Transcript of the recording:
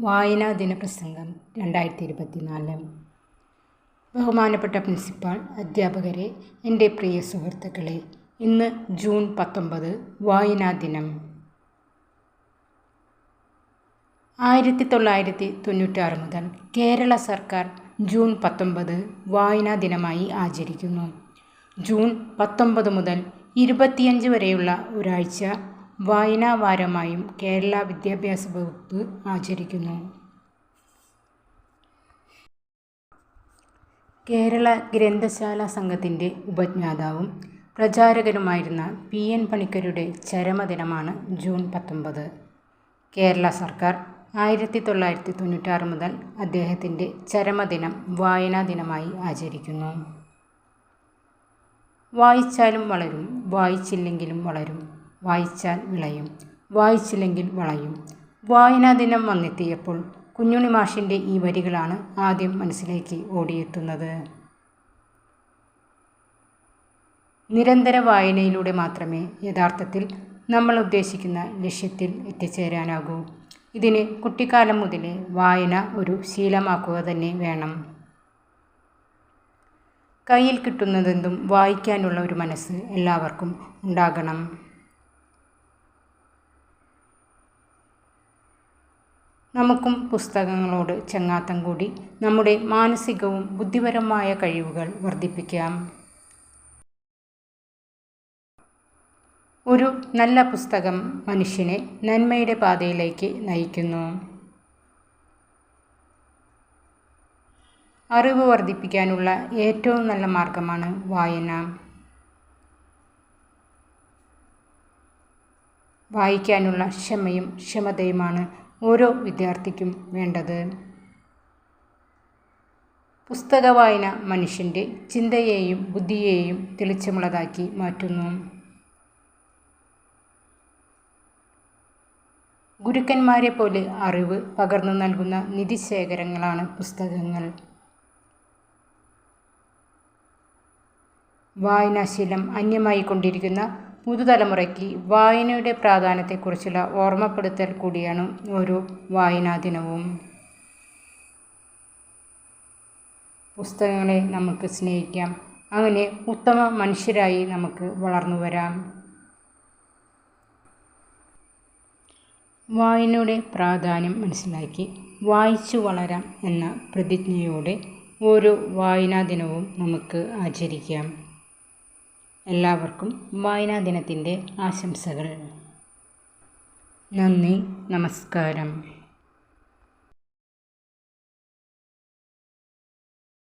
വായനാ ദിന പ്രസംഗം രണ്ടായിരത്തി ഇരുപത്തിനാല് ബഹുമാനപ്പെട്ട പ്രിൻസിപ്പാൾ അധ്യാപകരെ എന്റെ പ്രിയ സുഹൃത്തുക്കളെ ഇന്ന് ജൂൺ പത്തൊമ്പത് വായനാ ദിനം. ആയിരത്തി തൊള്ളായിരത്തി തൊണ്ണൂറ്റാറ് മുതൽ കേരള സർക്കാർ ജൂൺ പത്തൊമ്പത് വായനാ ദിനമായി ആചരിക്കുന്നു. ജൂൺ പത്തൊമ്പത് മുതൽ ഇരുപത്തിയഞ്ച് വരെയുള്ള ഒരാഴ്ച വായനാ വാരമായും കേരള വിദ്യാഭ്യാസ വകുപ്പ് ആചരിക്കുന്നു. കേരള ഗ്രന്ഥശാല സംഘത്തിന്റെ ഉപജ്ഞാതാവും പ്രചാരകരുമായിരുന്ന പി എൻ പണിക്കരുടെ ചരമദിനമാണ് ജൂൺ പത്തൊമ്പത്. കേരള സർക്കാർ ആയിരത്തി തൊള്ളായിരത്തി തൊണ്ണൂറ്റാറ് മുതൽ അദ്ദേഹത്തിന്റെ ചരമദിനം വായനാ ദിനമായി ആചരിക്കുന്നു. വായിച്ചാലും വളരും വായിച്ചില്ലെങ്കിലും വളരും. വായിച്ചാൽ വിളയും വായിച്ചില്ലെങ്കിൽ വളയും. വായനാ ദിനം വന്നെത്തിയപ്പോൾ കുഞ്ഞുണ്ണി മാഷിന്റെ ഈ വരികളാണ് ആദ്യം മനസ്സിലേക്ക് ഓടിയെത്തുന്നത്. നിരന്തര വായനയിലൂടെ മാത്രമേ യഥാർത്ഥത്തിൽ നമ്മൾ ഉദ്ദേശിക്കുന്ന ലക്ഷ്യത്തിൽ എത്തിച്ചേരാനാകൂ. ഇതിന് കുട്ടിക്കാലം മുതലേ വായന ഒരു ശീലമാക്കുക തന്നെ വേണം. കയ്യിൽ കിട്ടുന്നതെന്തും വായിക്കാനുള്ള ഒരു മനസ്സ് എല്ലാവർക്കും ഉണ്ടാകണം. നമുക്കും പുസ്തകങ്ങളോട് ചങ്ങാത്തം കൂടി നമ്മുടെ മാനസികവും ബുദ്ധിപരമായ കഴിവുകൾ വർദ്ധിപ്പിക്കാം. ഒരു നല്ല പുസ്തകം മനുഷ്യനെ നന്മയുടെ പാതയിലേക്ക് നയിക്കുന്നു. അറിവ് വർദ്ധിപ്പിക്കാനുള്ള ഏറ്റവും നല്ല മാർഗമാണ് വായന. വായിക്കാനുള്ള ക്ഷമയും ക്ഷമതയുമാണ് ഓരോ വിദ്യാർത്ഥിക്കും വേണ്ടത്. പുസ്തക വായന മനുഷ്യന്റെ ചിന്തയെയും ബുദ്ധിയെയും തെളിച്ചമുള്ളതാക്കി മാറ്റുന്നു. ഗുരുക്കന്മാരെ പോലെ അറിവ് പകർന്നു നൽകുന്ന നിധിശേഖരങ്ങളാണ് പുസ്തകങ്ങൾ. വായനാശീലം അന്യമായി കൊണ്ടിരിക്കുന്ന പുതുതലമുറയ്ക്ക് വായനയുടെ പ്രാധാന്യത്തെക്കുറിച്ചുള്ള ഓർമ്മപ്പെടുത്തൽ കൂടിയാണ് ഓരോ വായനാ ദിനവും. പുസ്തകങ്ങളെ നമുക്ക് സ്നേഹിക്കാം. അങ്ങനെ ഉത്തമ മനുഷ്യരായി നമുക്ക് വളർന്നു വരാം. വായനയുടെ പ്രാധാന്യം മനസ്സിലാക്കി വായിച്ചു വളരാം എന്ന പ്രതിജ്ഞയോടെ ഓരോ വായനാ ദിനവും നമുക്ക് ആചരിക്കാം. എല്ലാവർക്കും വായനാ ദിനത്തിന്റെ ആശംസകൾ. നന്ദി നമസ്കാരം.